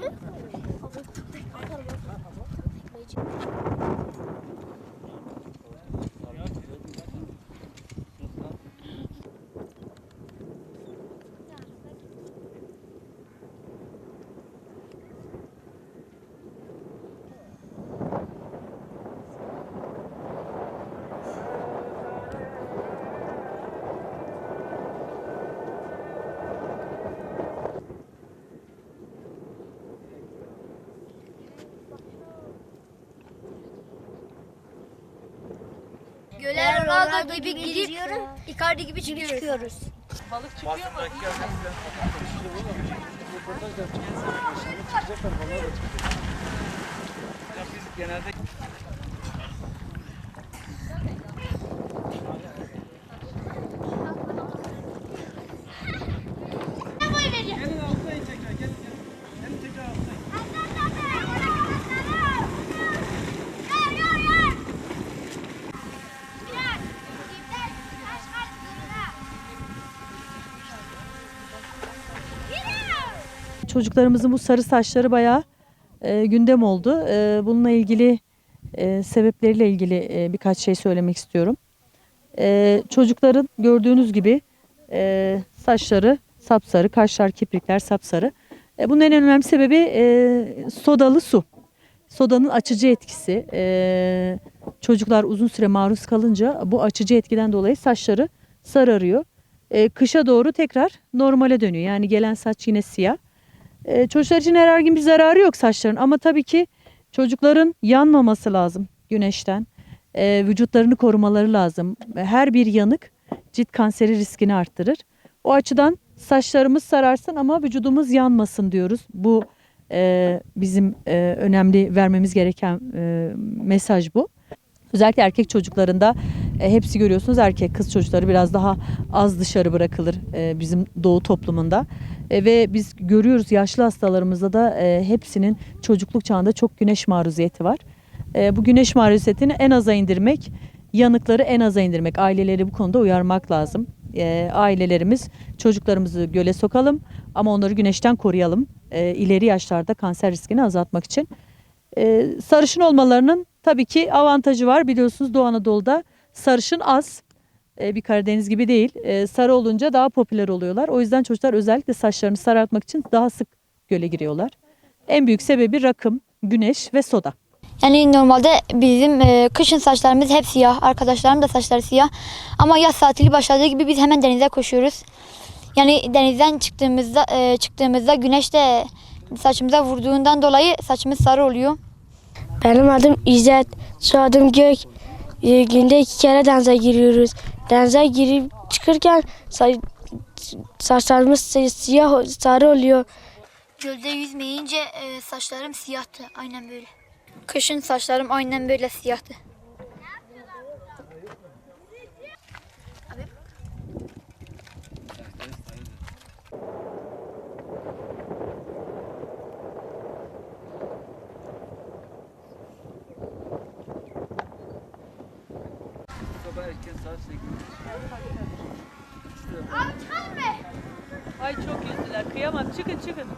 Nước. Ronaldo gibi gidip Icardi gibi çıkıyoruz. Balık çıkıyor mu? Genelde Çocuklarımızın bu sarı saçları bayağı e, gündem oldu. E, bununla ilgili e, sebepleriyle ilgili e, birkaç şey söylemek istiyorum. E, çocukların gördüğünüz gibi e, saçları sapsarı, kaşlar, kiprikler sapsarı. E, bunun en önemli sebebi e, sodalı su. Sodanın açıcı etkisi. E, çocuklar uzun süre maruz kalınca bu açıcı etkiden dolayı saçları sararıyor. E, kışa doğru tekrar normale dönüyor. Yani gelen saç yine siyah. E, çocuklar için herhangi bir zararı yok saçların ama tabii ki çocukların yanmaması lazım güneşten. E, vücutlarını korumaları lazım. Her bir yanık cilt kanseri riskini arttırır. O açıdan saçlarımız sararsın ama vücudumuz yanmasın diyoruz. Bu e, bizim e, önemli vermemiz gereken e, mesaj bu. Özellikle erkek çocuklarında e, hepsi görüyorsunuz erkek kız çocukları biraz daha az dışarı bırakılır e, bizim doğu toplumunda. E, ve biz görüyoruz yaşlı hastalarımızda da hepsinin çocukluk çağında çok güneş maruziyeti var. Bu güneş maruziyetini en aza indirmek, yanıkları en aza indirmek, aileleri bu konuda uyarmak lazım. Ailelerimiz çocuklarımızı göle sokalım ama onları güneşten koruyalım. İleri yaşlarda kanser riskini azaltmak için. Sarışın olmalarının tabii ki avantajı var. Biliyorsunuz Doğu Anadolu'da sarışın az. E, bir Karadeniz gibi değil. E, sarı olunca daha popüler oluyorlar. O yüzden çocuklar özellikle saçlarını sarartmak için daha sık göle giriyorlar. En büyük sebebi rakım, güneş ve soda. Yani normalde bizim e, kışın saçlarımız hep siyah. Arkadaşlarım da saçları siyah. Ama yaz tatili başladığı gibi biz hemen denize koşuyoruz. Yani denizden çıktığımızda e, çıktığımızda güneş de saçımıza vurduğundan dolayı saçımız sarı oluyor. Benim adım İzzet, soyadım Gök. Ee, Günde iki kere denize giriyoruz. Denize girip çıkarken sa- saçlarımız si- siyah, sarı oluyor. Gölde yüzmeyince e, saçlarım siyahtı. Aynen böyle. Kışın saçlarım aynen böyle siyahtı. Sabah erken saat 8. Ay çok yüzdüler. Kıyamam. Çıkın çıkın.